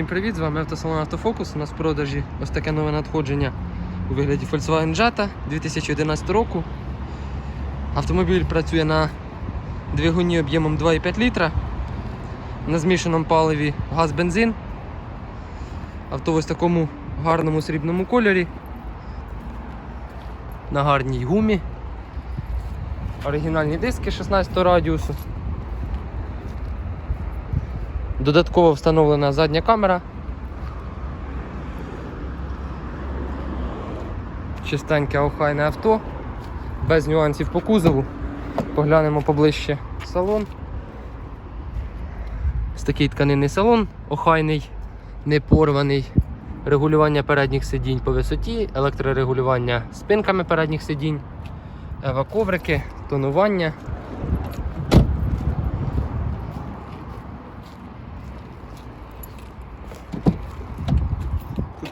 Всім привіт, з вами автосалон Автофокус. У нас в продажі ось таке нове надходження у вигляді Volkswagen Jetta 2011 року. Автомобіль працює на двигуні об'ємом 2,5 літра, на змішаному паливі газ-бензин. Авто ось в такому гарному срібному кольорі, на гарній гумі. Оригінальні диски 16 радіусу. Додатково встановлена задня камера. Чистеньке охайне авто, без нюансів по кузову. Поглянемо поближче салон. Ось такий тканинний салон, охайний, не порваний. Регулювання передніх сидінь по висоті, електрорегулювання спинками передніх сидінь, ева-коврики, тонування.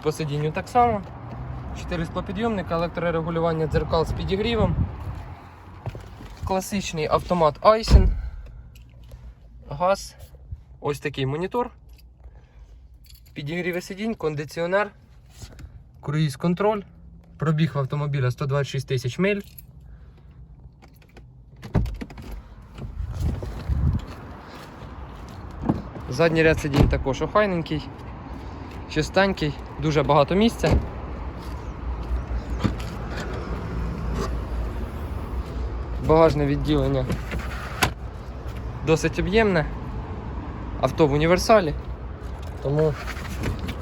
По сидінню так само. 4 склопідйомника, електрорегулювання дзеркал з підігрівом. Класичний автомат Айсен. Газ. Ось такий монітор. Підігріве сидінь, кондиціонер, круїз контроль. Пробіг в автомобіля 126 тисяч миль. Задній ряд сидінь також охайненький, чистенький, дуже багато місця. Багажне відділення досить об'ємне. Авто в універсалі. Тому,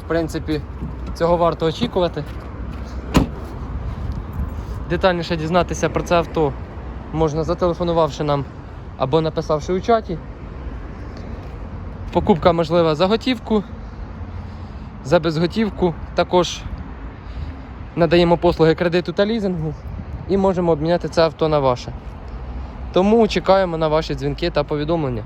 в принципі, цього варто очікувати. Детальніше дізнатися про це авто можна зателефонувавши нам або написавши у чаті. Покупка можлива за готівку, за безготівку. Також надаємо послуги кредиту та лізингу і можемо обміняти це авто на ваше. Тому чекаємо на ваші дзвінки та повідомлення.